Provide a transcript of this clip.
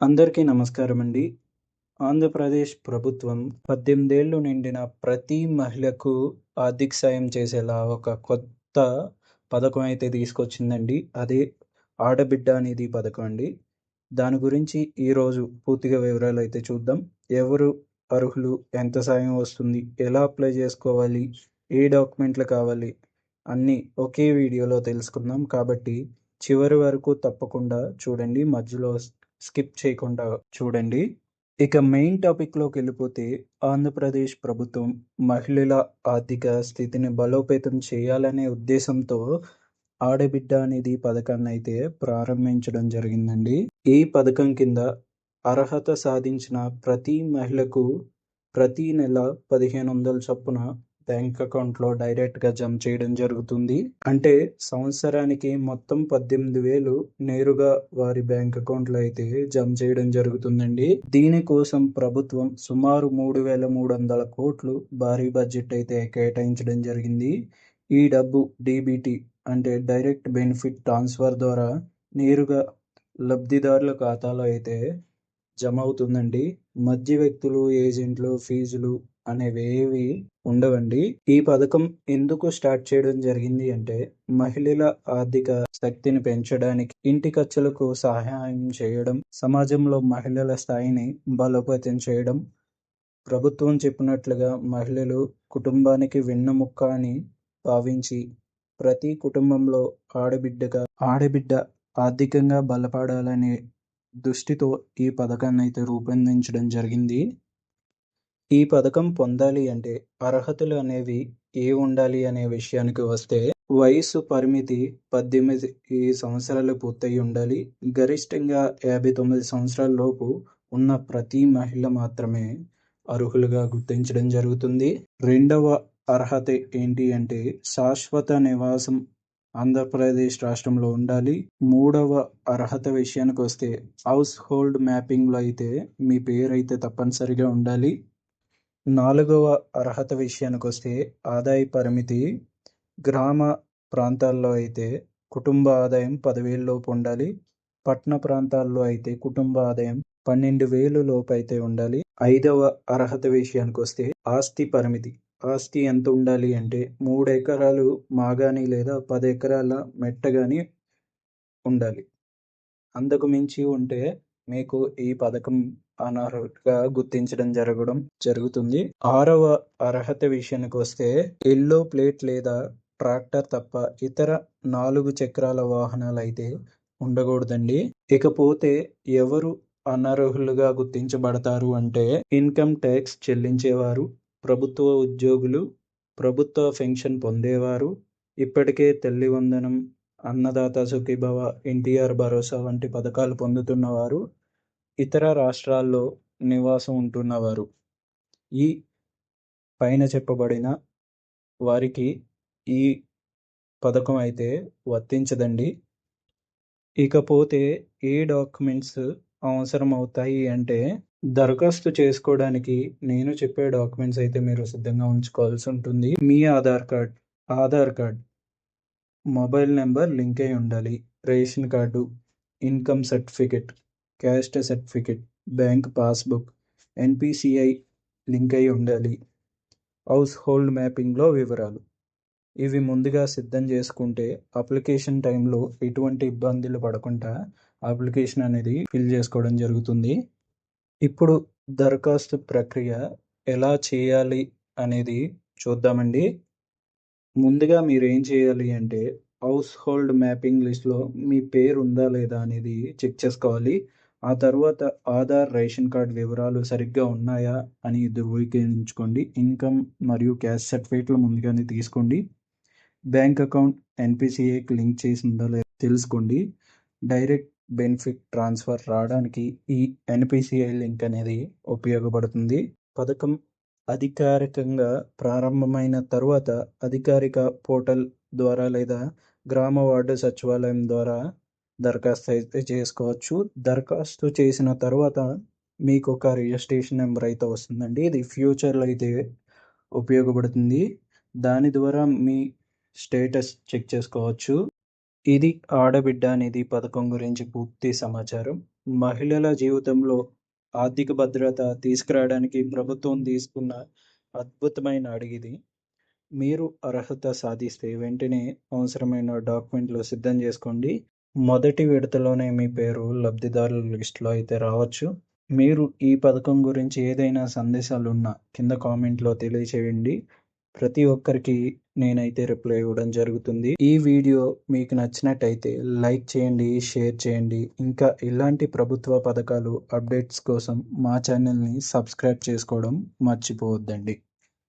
అందరికీ నమస్కారం అండి ఆంధ్రప్రదేశ్ ప్రభుత్వం పద్దెనిమిదేళ్ళు నిండిన ప్రతి మహిళకు ఆర్థిక సాయం చేసేలా ఒక కొత్త పథకం అయితే తీసుకొచ్చిందండి. అదే ఆడబిడ్డ అనేది పథకం అండి. దాని గురించి ఈరోజు పూర్తిగా వివరాలు అయితే చూద్దాం. ఎవరు అర్హులు ఎంత సాయం వస్తుంది ఎలా అప్లై చేసుకోవాలి ఏ డాక్యుమెంట్లు కావాలి అన్నీ ఒకే వీడియోలో తెలుసుకుందాం. కాబట్టి చివరి వరకు తప్పకుండా చూడండి. మధ్యలో స్కిప్ చేయకుండా చూడండి. ఇక మెయిన్ టాపిక్లోకి వెళ్ళిపోతే ఆంధ్రప్రదేశ్ ప్రభుత్వం మహిళల ఆర్థిక స్థితిని బలోపేతం చేయాలనే ఉద్దేశంతో ఆడబిడ్డ అనేది పథకాన్ని అయితే ప్రారంభించడం జరిగిందండి. ఈ పథకం కింద అర్హత సాధించిన ప్రతి మహిళకు ప్రతి నెల పదిహేను వందల చొప్పున బ్యాంక్ అకౌంట్లో డైరెక్ట్గా జమ చేయడం జరుగుతుంది. అంటే సంవత్సరానికి మొత్తం పద్దెనిమిది వేలు నేరుగా వారి బ్యాంక్ అకౌంట్లో అయితే జమ చేయడం జరుగుతుందండి. దీనికోసం ప్రభుత్వం సుమారు మూడు వేల మూడు వందల కోట్లు భారీ బడ్జెట్ అయితే కేటాయించడం జరిగింది. ఈ డబ్బు డీబీటీ అంటే డైరెక్ట్ బెనిఫిట్ ట్రాన్స్ఫర్ ద్వారా నేరుగా లబ్ధిదారుల ఖాతాలో అయితే జమ అవుతుందండి. మధ్య వ్యక్తులు ఏజెంట్లు ఫీజులు అనేవేవి ఉండవండి. ఈ పథకం ఎందుకు స్టార్ట్ చేయడం జరిగింది అంటే మహిళల ఆర్థిక శక్తిని పెంచడానికి ఇంటి ఖర్చులకు సహాయం చేయడం సమాజంలో మహిళల స్థాయిని బలోపేతం చేయడం. ప్రభుత్వం చెప్పినట్లుగా మహిళలు కుటుంబానికి వెన్నుముక్క అని భావించి ప్రతి కుటుంబంలో ఆడబిడ్డగా ఆడబిడ్డ ఆర్థికంగా బలపడాలనే దృష్టితో ఈ పథకాన్ని అయితే రూపొందించడం జరిగింది. ఈ పథకం పొందాలి అంటే అర్హతలు అనేవి ఏ ఉండాలి అనే విషయానికి వస్తే వయసు పరిమితి పద్దెనిమిది సంవత్సరాలు పూర్తయి ఉండాలి. గరిష్టంగా యాభై తొమ్మిది సంవత్సరాల లోపు ఉన్న ప్రతి మహిళ మాత్రమే అర్హులుగా గుర్తించడం జరుగుతుంది. రెండవ అర్హత ఏంటి అంటే శాశ్వత నివాసం ఆంధ్రప్రదేశ్ రాష్ట్రంలో ఉండాలి. మూడవ అర్హత విషయానికి వస్తే హౌస్ హోల్డ్ మ్యాపింగ్లో అయితే మీ పేరు అయితే తప్పనిసరిగా ఉండాలి. నాలుగవ అర్హత విషయానికి వస్తే ఆదాయ పరిమితి గ్రామ ప్రాంతాల్లో అయితే కుటుంబ ఆదాయం పదివేలలోపు ఉండాలి. పట్టణ ప్రాంతాల్లో అయితే కుటుంబ ఆదాయం పన్నెండు వేలు లోపు అయితే ఉండాలి. ఐదవ అర్హత విషయానికి వస్తే ఆస్తి పరిమితి. ఆస్తి ఎంత ఉండాలి అంటే మూడు ఎకరాలు మాగాని లేదా పది ఎకరాల మెట్ట కానీ ఉండాలి. అంతకు మించి ఉంటే మీకు ఈ పథకం అనర్హతగా గుర్తించడం జరగడం జరుగుతుంది. ఆరవ అర్హత విషయానికి వస్తే ఎల్లో ప్లేట్ లేదా ట్రాక్టర్ తప్ప ఇతర నాలుగు చక్రాల వాహనాలు అయితే ఉండకూడదండి. ఇకపోతే ఎవరు అనర్హులుగా గుర్తించబడతారు అంటే ఇన్కమ్ ట్యాక్స్ చెల్లించేవారు ప్రభుత్వ ఉద్యోగులు ప్రభుత్వ పెన్షన్ పొందేవారు ఇప్పటికే తల్లి వందనం అన్నదాత సుఖీభవ ఎన్టీఆర్ భరోసా వంటి పథకాలు పొందుతున్నవారు ఇతర రాష్ట్రాల్లో నివాసం ఉంటున్నవారు. ఈ పైన చెప్పబడిన వారికి ఈ పథకం అయితే వర్తించదండి. ఇకపోతే ఏ డాక్యుమెంట్స్ అవసరం అవుతాయి అంటే దరఖాస్తు చేసుకోవడానికి నేను చెప్పే డాక్యుమెంట్స్ అయితే మీరు సిద్ధంగా ఉంచుకోవాల్సి ఉంటుంది. మీ Aadhaar card Aadhaar card mobile number link అయి ఉండాలి. Ration card income certificate. Caste certificate bank passbook NPCI link అయి ఉండాలి. హౌస్ హోల్డ్ మ్యాపింగ్లో వివరాలు. ఇవి ముందుగా సిద్ధం చేసుకుంటే అప్లికేషన్ టైంలో ఎటువంటి ఇబ్బందులు పడకుండా అప్లికేషన్ అనేది ఫిల్ చేసుకోవడం జరుగుతుంది. ఇప్పుడు దరఖాస్తు ప్రక్రియ ఎలా చేయాలి అనేది చూద్దామండి. ముందుగా మీరు ఏం చేయాలి అంటే హౌస్ హోల్డ్ మ్యాపింగ్ లిస్ట్లో మీ పేరు ఉందా లేదా అనేది చెక్ చేసుకోవాలి. ఆ తర్వాత ఆధార్ రేషన్ కార్డ్ వివరాలు సరిగ్గా ఉన్నాయా అని ధృవీకరించుకోండి. ఇన్కమ్ మరియు క్యాష్ సర్టిఫికేట్లు ముందుగానే తీసుకోండి. బ్యాంక్ అకౌంట్ ఎన్పిసిఐకి లింక్ చేసి ఉందా లేదా తెలుసుకోండి. డైరెక్ట్ బెనిఫిట్ ట్రాన్స్ఫర్ రావడానికి ఈ ఎన్పిసిఐ లింక్ అనేది ఉపయోగపడుతుంది. పథకం అధికారికంగా ప్రారంభమైన తర్వాత అధికారిక పోర్టల్ ద్వారా లేదా గ్రామ వార్డు సచివాలయం ద్వారా దరఖాస్తు అయితే చేసుకోవచ్చు. దరఖాస్తు చేసిన తర్వాత మీకు ఒక రిజిస్ట్రేషన్ నెంబర్ అయితే వస్తుందండి. ఇది ఫ్యూచర్లో అయితే ఉపయోగపడుతుంది. దాని ద్వారా మీ స్టేటస్ చెక్ చేసుకోవచ్చు. ఇది ఆడబిడ్డ అనేది పథకం గురించి పూర్తి సమాచారం. మహిళల జీవితంలో ఆర్థిక భద్రత తీసుకురావడానికి ప్రభుత్వం తీసుకున్న అద్భుతమైన అడిగిది మీరు అర్హత సాధిస్తే వెంటనే అవసరమైన డాక్యుమెంట్లు సిద్ధం చేసుకోండి. మొదటి విడతలోనే మీ పేరు లబ్ధిదారుల లిస్టులో అయితే రావచ్చు. మీరు ఈ పథకం గురించి ఏదైనా సందేశాలు ఉన్నా కింద కామెంట్లో తెలియచేయండి. ప్రతి ఒక్కరికి నేనైతే రిప్లై ఇవ్వడం జరుగుతుంది. ఈ వీడియో మీకు నచ్చినట్టయితే లైక్ చేయండి షేర్ చేయండి. ఇంకా ఇలాంటి ప్రభుత్వ పథకాలు అప్డేట్స్ కోసం మా ఛానల్ని సబ్స్క్రైబ్ చేసుకోవడం మర్చిపోవద్దండి.